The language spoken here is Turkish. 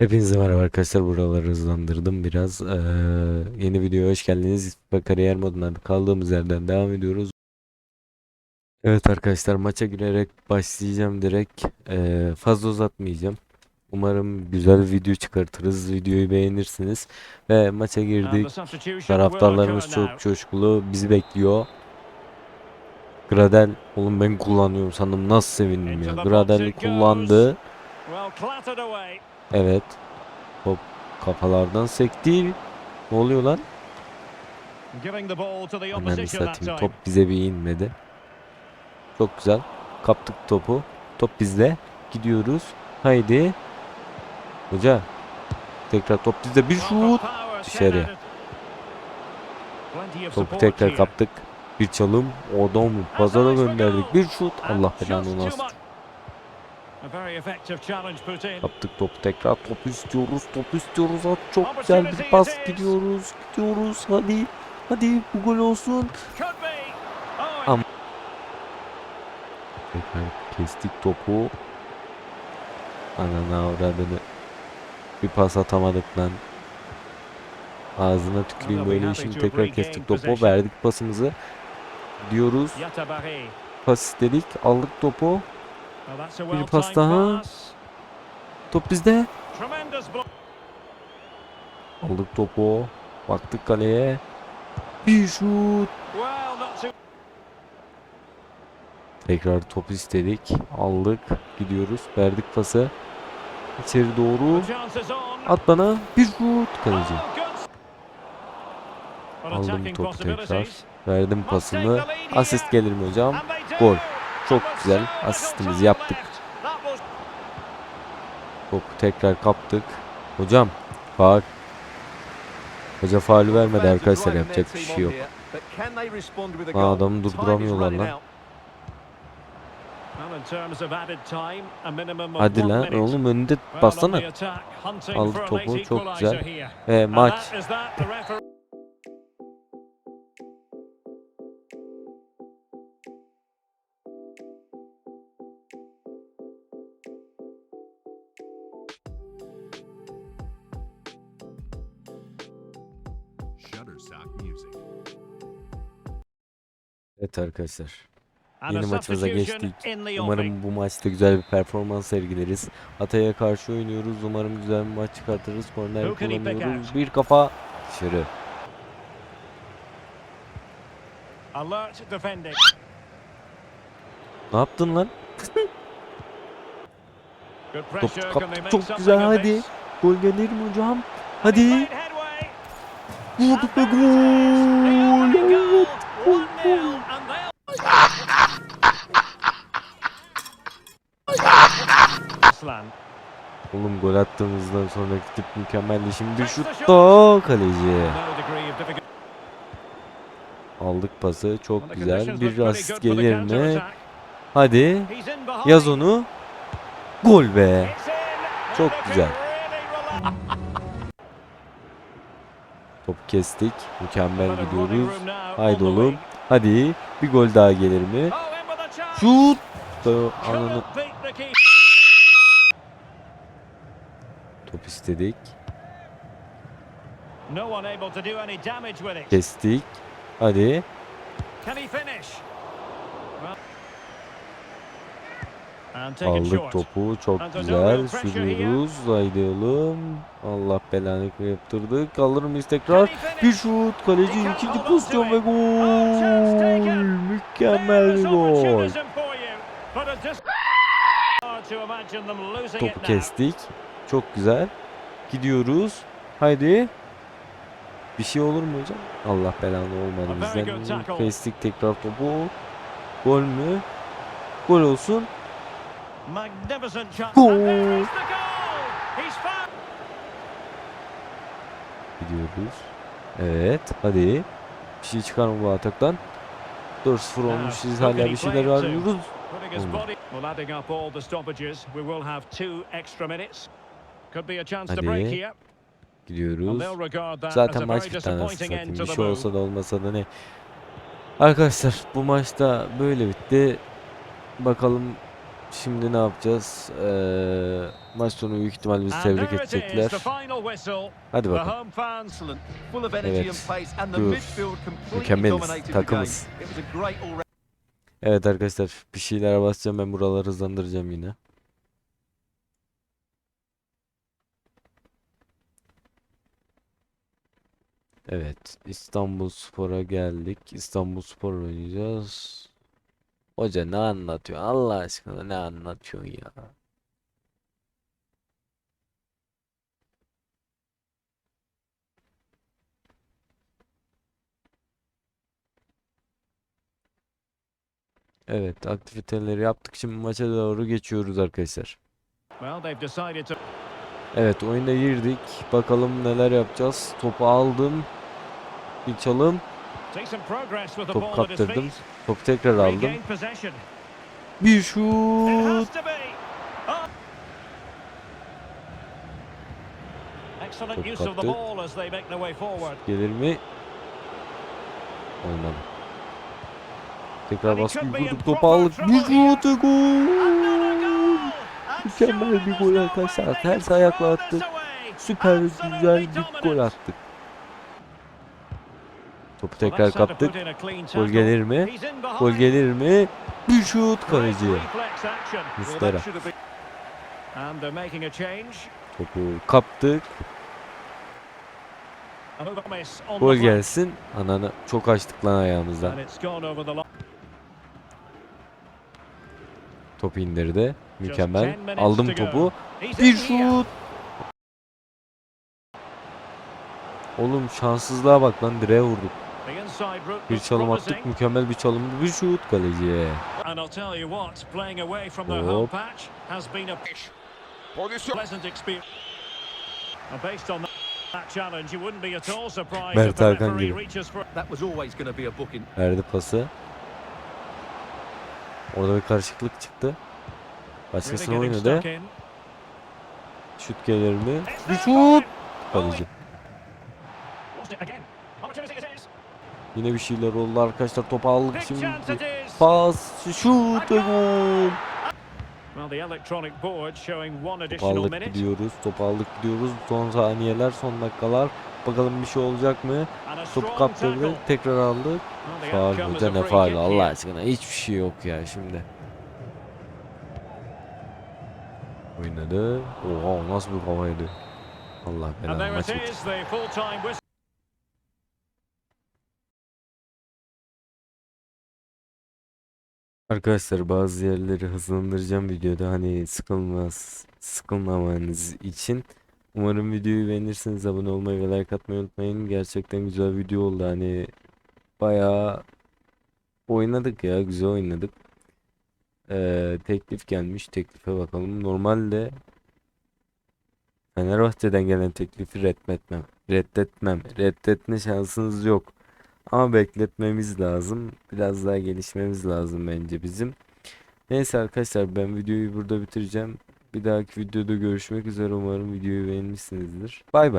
Hepinize merhaba arkadaşlar. Buraları hızlandırdım biraz. Ee, yeni videoya hoş geldiniz. Ve kariyer modundan kaldığımız yerden devam ediyoruz. Evet arkadaşlar maça girerek başlayacağım direkt. Ee, fazla uzatmayacağım. Umarım güzel bir video çıkartırız. Videoyu beğenirsiniz. Ve maça girdik. Taraftarlarımız çok coşkulu. Bizi bekliyor. Gradel. Oğlum ben kullanıyorum sandım. Nasıl sevindim ya. Gradel kullandı. Evet. Top kafalardan sekti. Ne oluyor lan? Ananı satayım. Top bize bir inmedi. Çok güzel. Kaptık topu. Top bizde. Gidiyoruz. Haydi. Hoca. Tekrar top bizde. Bir şut. Dışarı. Topu tekrar kaptık. Bir çalım. Adam pazara gönderdik. Bir şut. Allah belanı nasıl. Kaptık topu tekrar. Top istiyoruz. Top istiyoruz. At çok güzel bir pas. Gidiyoruz. Gidiyoruz. Hadi. Hadi bu gol olsun. Am- Tekrar kestik topu. Anana avradını. Bir pas atamadık lan. Ağzına tüküreyim böyle işini tekrar kestik topu. Verdik pasımızı. Diyoruz. Pas istedik. Aldık topu. Bir pas daha. Top bizde. Aldık topu. Baktık kaleye. Bir şut. Tekrar top istedik. Aldık. Gidiyoruz. Verdik pası. İçeri doğru. At bana. Bir şut. Kaleci. Aldım topu tekrar. Verdim pasımı. Asist gelir mi hocam? Gol. Çok güzel. Asistimizi yaptık. Topu tekrar kaptık. Hocam. Faul. Hoca faulü vermedi arkadaşlar. Yapacak bir şey yok. Aa, adamı durduramıyorlar lan. Hadi lan oğlum önünde bassana. Aldı topu, çok güzel. Ve maç. Evet arkadaşlar. Yeni maçımıza geçtik. Umarım bu maçta güzel bir performans sergileriz. Hatay'a karşı oynuyoruz. Umarım güzel bir maç çıkartırız. Korner kullanıyoruz. Bir kafa dışarı. Alert defending. Ne yaptın lan? Top make çok güzel hadi. Gol gelir mi hocam? Hadi. Vurduk ve gol. Evet. goal. Gol, 1-0, gol. and they'll- Aslan. Oğlum gol attığımızdan sonraki tip mükemmeldi. Şimdi şut da kaleci. Aldık pası. Çok güzel. Bir asist gelir mi? Hadi. Yaz onu. Gol be. Çok güzel. Top kestik. Mükemmel gidiyoruz. Haydi oğlum. Hadi. Bir gol daha gelir mi? Oh. Şut. Ananı top istedik. No one Aldık topu. Çok güzel. Sürüyoruz. Haydi oğlum. Allah belanı yaptırdık. Alır mıyız tekrar? Bir şut. Kaleci ikinci pozisyon ve gol. Mükemmel bir gol. Topu kestik. Çok güzel. Gidiyoruz. Haydi. Bir şey olur mu hocam? Allah belanı olmadı bizden. Kestik tekrar topu. Gol mü? Gol olsun. Magnificent found. Gidiyoruz. Evet. Hadi. Bir şey çıkar mı bu ataktan? 4-0 Now, olmuş. Siz hala bir şeyler arıyoruz. Well, adding up all the stoppages, we will have two extra minutes. Could be a chance to Hadi. break here. Gidiyoruz. Zaten maç disappointing end satayım. Bir şey olsa da olmasa da ne. Arkadaşlar bu maçta böyle bitti. Bakalım şimdi ne yapacağız? Ee, Maç sonu büyük ihtimal bizi tebrik edecekler. Hadi bakalım. Evet, dur. Mükemmeliz, takımız. Evet arkadaşlar bir şeyler basacağım ben buraları hızlandıracağım yine. Evet İstanbul Spor'a geldik. İstanbul Spor oynayacağız. Hoca ne anlatıyor Allah aşkına ne anlatıyorsun ya. Evet aktiviteleri yaptık şimdi maça doğru geçiyoruz arkadaşlar. Evet oyuna girdik. Bakalım neler yapacağız. Topu aldım. Bir çalım. Decent progress with the Top kaptırdım. Topu tekrar aldım. Bir şut. Excellent Top use of the kaptı. ball as they make their way forward. Gelir mi? Olmadı. Tekrar baskı vurduk. Topu aldık. Bir şut. Gol. Mükemmel bir gol arkadaşlar. Ters ayakla attık. Süper güzel bir gol attık. Topu tekrar kaptık. Gol gelir mi? Gol gelir mi? Bir şut kaleci. reflex action. Well, Muslera. that should have been And they're making a change. Topu kaptık. Gol gelsin. Ananı çok açtık lan ayağımızdan. Topu indirdi. Mükemmel. 10 minutes Aldım topu. Bir şut. Oğlum şanssızlığa bak lan direğe vurduk. The inside route Bir çalım attık. Mükemmel bir çalım. Bir şut kaleciye. Hop. Mert Hakan gibi. reaches for that was always going to be a booking. Verdi pası. Orada bir karışıklık çıktı. Başkasına oynadı. Şut gelir mi? Bir şut. Kaleci. Yine bir şeyler oldu arkadaşlar. Topu aldık şimdi. Pas, şut ve gol. Top aldık gidiyoruz. Top aldık gidiyoruz. Son saniyeler, son dakikalar. Bakalım bir şey olacak mı? Topu kaptırdı. Tekrar aldık. Faal hoca ne faal Allah aşkına hiçbir şey yok ya şimdi. Oynadı. Oha nasıl bir kafaydı. Allah belanı maç it bitti. Arkadaşlar bazı yerleri hızlandıracağım videoda hani sıkılmaz sıkılmamanız için. Umarım videoyu beğenirsiniz. Abone olmayı ve like atmayı unutmayın. Gerçekten güzel video oldu. Hani bayağı oynadık ya. Güzel oynadık. Ee, teklif gelmiş. Teklife bakalım. Normalde Fenerbahçe'den gelen teklifi reddetmem. Reddetmem. Reddetme şansınız yok. Ama bekletmemiz lazım. Biraz daha gelişmemiz lazım bence bizim. Neyse arkadaşlar ben videoyu burada bitireceğim. Bir dahaki videoda görüşmek üzere. Umarım videoyu beğenmişsinizdir. Bay bay.